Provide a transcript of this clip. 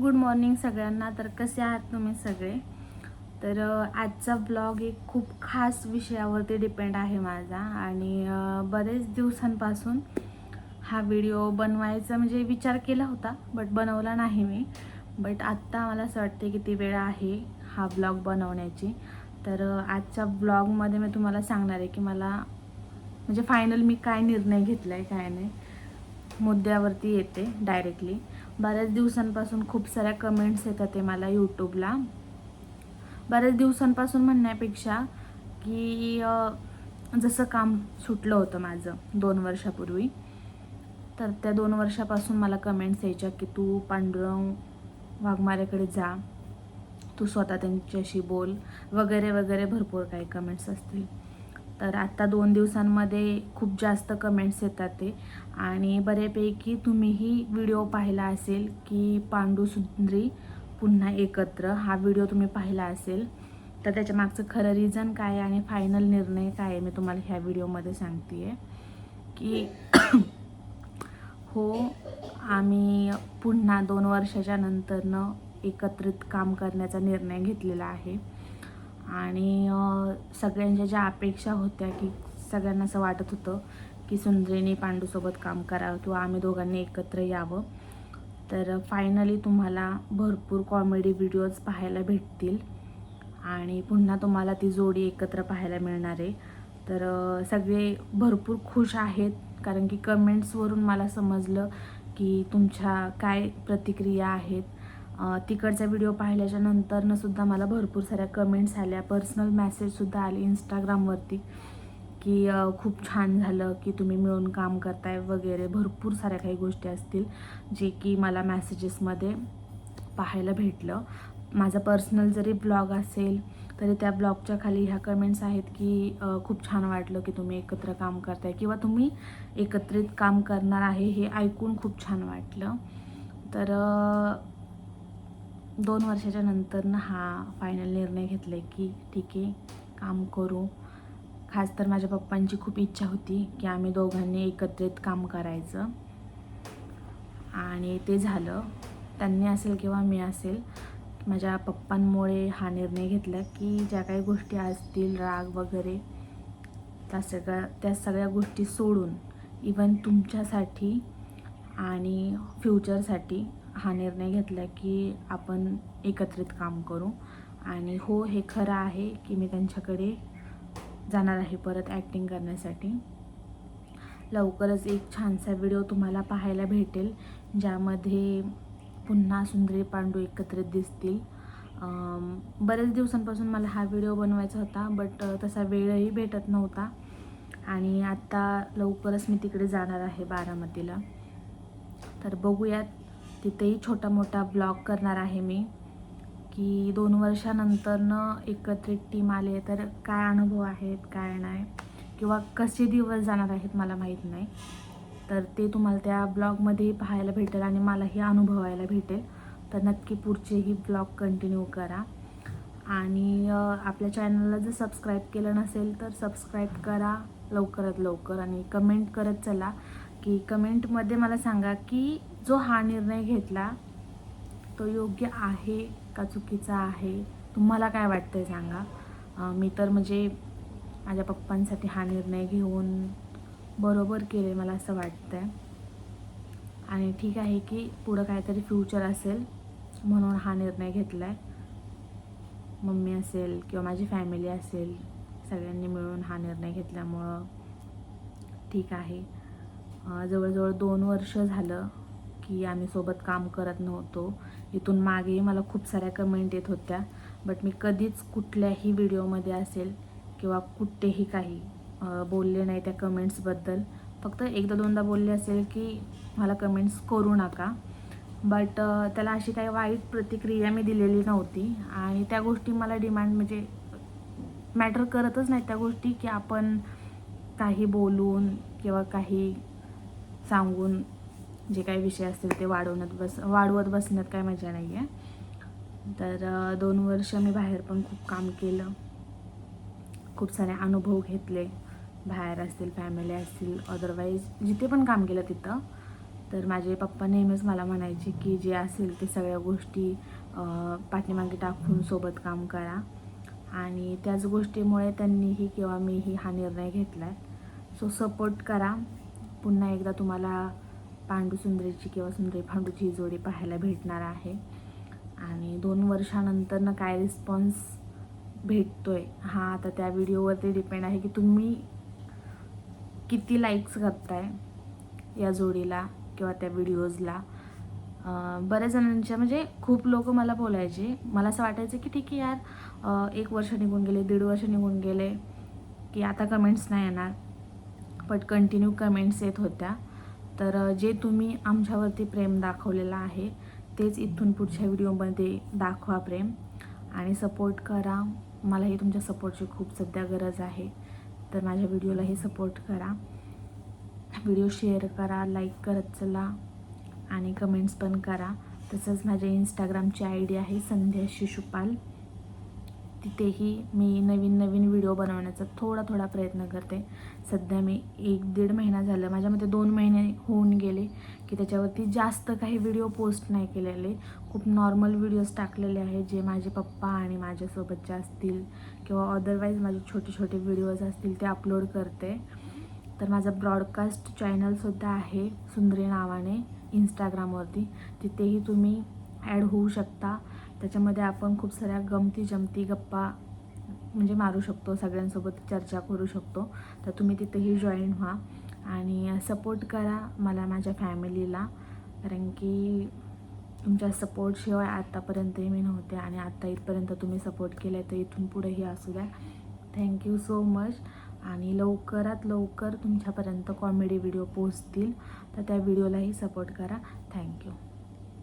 Good morning सगळ्यांना. तर कसे आहात तुम्ही सगळे? तर आजचा ब्लॉग एक खूप खास विषयावरती डिपेंड आहे माझा आणि बरेच दिवसांपासून हा व्हिडिओ बनवायचा म्हणजे विचार केला होता बट बनवला नाही मी. बट आत्ता मला असं वाटते की ती वेळ आहे हा ब्लॉग बनवण्याची. तर आजच्या ब्लॉगमध्ये मी तुम्हाला सांगणार आहे की मला म्हणजे फायनल मी काय निर्णय घेतला आहे काय नाही. मुद्द्यावरती येते डायरेक्टली बऱ्याच दिवसांपासून खूप साऱ्या कमेंट्स येतात ते मला यूट्यूबला बऱ्याच दिवसांपासून म्हणण्यापेक्षा की जसं काम सुटलं होतं माझं दोन वर्षापूर्वी तर त्या दोन वर्षापासून मला कमेंट्स यायच्या की तू पांडुरंग वाघमारेकडे जा. तू स्वतः त्यांच्याशी बोल. वगैरे वगैरे भरपूर काही कमेंट्स असतील. तर आत्ता दोन दिवसांमध्ये खूप जास्त कमेंट्स येतात ते. आणि बऱ्यापैकी तुम्हीही व्हिडिओ पाहिला असेल की पांडू सुंदरी पुन्हा एकत्र हा व्हिडिओ तुम्ही पाहिला असेल. तर त्याच्या मागचं खरं रिझन काय आहे आणि फायनल निर्णय काय आहे मी तुम्हाला ह्या व्हिडिओमध्ये सांगते आहे की हो आम्ही पुन्हा दोन वर्षाच्या नंतरनं एकत्रित काम करण्याचा निर्णय घेतलेला आहे. आणि सगळ्यांच्या ज्या अपेक्षा होत्या की सगळ्यांना असं वाटत होतं की सुंदरीने पांडूसोबत काम करावं किंवा आम्ही दोघांनी एकत्र यावं तर फायनली तुम्हाला भरपूर कॉमेडी व्हिडिओज पाहायला भेटतील. आणि पुन्हा तुम्हाला ती जोडी एकत्र पाहायला मिळणार आहे. तर सगळे भरपूर खुश आहेत कारण की कमेंट्सवरून मला समजलं की तुमच्या काय प्रतिक्रिया आहेत. तिकडचा व्हिडिओ पाहिल्याच्या नंतरनं सुद्धा मला भरपूर साऱ्या कमेंट्स आल्या. पर्सनल मेसेजसुद्धा आले इंस्टाग्रामवरती की खूप छान झालं की तुम्ही मिळून काम करताय वगैरे. भरपूर साऱ्या काही गोष्टी असतील जे की मला मॅसेजेसमध्ये पाहायला भेटलं. माझा पर्सनल जरी ब्लॉग असेल तरी त्या ब्लॉगच्या खाली ह्या कमेंट्स आहेत की खूप छान वाटलं की तुम्ही एकत्र काम करताय किंवा तुम्ही एकत्रित काम करणार आहे हे ऐकून खूप छान वाटलं. तर दोन वर्षाच्या नंतरनं हा फायनल निर्णय घेतला आहे की ठीक आहे काम करू. खास तर माझ्या पप्पांची खूप इच्छा होती की आम्ही दोघांनी एकत्रित काम करायचं. आणि ते झालं. त्यांनी असेल किंवा मी असेल माझ्या पप्पांमुळे हा निर्णय घेतला की ज्या काही गोष्टी असतील राग वगैरे त्या सगळ्या त्या सगळ्या गोष्टी सोडून इवन तुमच्यासाठी आणि फ्युचरसाठी हा निर्णय घेतला की आपण एकत्रित काम करू. आणि हो हे खरं आहे की मी त्यांच्याकडे जाणार आहे परत ॲक्टिंग करण्यासाठी. लवकरच एक छानसा व्हिडिओ तुम्हाला पाहायला भेटेल ज्यामध्ये पुन्हा सुंदरी पांडू एकत्रित दिसतील. बऱ्याच दिवसांपासून मला हा व्हिडिओ बनवायचा होता बट तसा वेळही भेटत नव्हता. आणि आत्ता लवकरच मी तिकडे जाणार आहे बारामतीला. तर बघूयात तिथेही छोटा मोठा ब्लॉग करणार आहे मी. की दोन वर्षानंतरनं एकत्रित टीम आले तर काय अनुभव आहेत काय नाही? किंवा कसे दिवस जाणार आहेत मला माहीत नाही. तर ते तुम्हाला त्या ब्लॉगमध्येही पाहायला भेटेल आणि मलाही अनुभवायला भेटेल. तर नक्की पुढचेही ब्लॉग कंटिन्यू करा. आणि आपल्या चॅनलला जर सबस्क्राईब केलं नसेल तर सबस्क्राईब करा लवकरात लवकर. आणि कमेंट करत चला. की कमेंटमध्ये मला सांगा की जो हा निर्णय घेतला तो योग्य आहे का चुकीचा आहे? तुम्हाला काय वाटतं आहे सांगा मी तर म्हणजे माझ्या पप्पांसाठी हा निर्णय घेऊन बरोबर केले मला असं वाटतं आहे आणि ठीक आहे की पुढं काहीतरी फ्युचर असेल म्हणून हा निर्णय घेतला आहे मम्मी असेल किंवा माझी फॅमिली असेल सगळ्यांनी मिळून हा निर्णय घेतल्यामुळं ठीक आहे. जवळजवळ दोन वर्ष झालं की आम्ही सोबत काम करत नव्हतो. इथून मागेही मला खूप साऱ्या कमेंट येत होत्या. बट मी कधीच कुठल्याही व्हिडिओमध्ये असेल किंवा कुठेही काही बोलले नाही त्या कमेंट्सबद्दल फक्त एकदा दोनदा बोलले असेल की मला कमेंट्स करू नका. बट त्याला अशी काही वाईट प्रतिक्रिया मी दिलेली नव्हती. आणि त्या गोष्टी मला डिमांड म्हणजे मॅटर करतच नाही त्या गोष्टी की आपण काही बोलून किंवा काही सांगून जे काही विषय असतील ते वाढवण्यात बस वाढवत बसण्यात काय मजा नाही आहे तर दोन वर्ष मी बाहेर पण खूप काम केलं. खूप सारे अनुभव घेतले. बाहेर असतील फॅमिली असतील अदरवाईज जिथे पण काम केलं तिथं. तर माझे पप्पा नेहमीच मला म्हणायचे की जे असेल ते सगळ्या गोष्टी पाठीमागे टाकून सोबत काम करा. आणि त्याच गोष्टीमुळे त्यांनीही किंवा मीही हा निर्णय घेतला आहे सो सपोर्ट करा. पुन्हा एकदा तुम्हाला पांडू सुंदरीची किंवा सुंदरी पांडूची ही जोडी पाहायला भेटणार आहे. आणि दोन वर्षानंतरनं काय रिस्पॉन्स भेटतो आहे हा आता त्या व्हिडिओवरती डिपेंड आहे की तुम्ही किती लाईक्स करताय या जोडीला किंवा त्या व्हिडिओजला बऱ्याच जणांच्या म्हणजे खूप लोक मला बोलायचे मला असं वाटायचं की ठीक आहे यार एक वर्ष निघून गेले दीड वर्ष निघून गेले की आता कमेंट्स नाही येणार. बट कंटिन्यू कमेंट्स येत होत्या. तर जे तुम्ही आमच्यावरती प्रेम दाखवलेलं आहे तेच इथून पुढच्या व्हिडिओमध्ये दाखवा प्रेम. आणि सपोर्ट करा. मलाही तुमच्या सपोर्टची खूप सध्या गरज आहे. तर माझ्या व्हिडिओलाही सपोर्ट करा. व्हिडिओ शेअर करा लाईक करत चला आणि कमेंट्स पण करा. तसंच माझ्या इंस्टाग्रामची आय डी आहे संध्या शिशुपाल. तिथेही मी नवीन नवीन व्हिडिओ बनवण्याचा थोडा थोडा प्रयत्न करते. सध्या मी एक दीड महिना झालं माझ्यामध्ये दोन महिने होऊन गेले की त्याच्यावरती जास्त काही व्हिडिओ पोस्ट नाही केलेले. खूप नॉर्मल व्हिडिओज टाकलेले आहेत जे माझे पप्पा आणि माझ्यासोबतचे असतील किंवा अदरवाईज माझे छोटे छोटे व्हिडिओज असतील ते अपलोड करते. तर माझं ब्रॉडकास्ट चॅनलसुद्धा आहे सुंदरी नावाने इंस्टाग्रामवरती तिथेही तुम्ही ॲड होऊ शकता. त्याच्यामध्ये आपण खूप साऱ्या गमती जमती गप्पा म्हणजे मारू शकतो सगळ्यांसोबत चर्चा करू शकतो. तर तुम्ही तिथेही जॉईन व्हा आणि सपोर्ट करा मला माझ्या फॅमिलीला कारण की तुमच्या सपोर्टशिवाय आत्तापर्यंतही मी नव्हते आणि आत्ता इथपर्यंत तुम्ही सपोर्ट केला तर इथून पुढेही असू द्या. थँक्यू सो मच आणि लवकरात लवकर तुमच्यापर्यंत कॉमेडी व्हिडिओ पोचतील तर त्या व्हिडिओलाही सपोर्ट करा. थँक्यू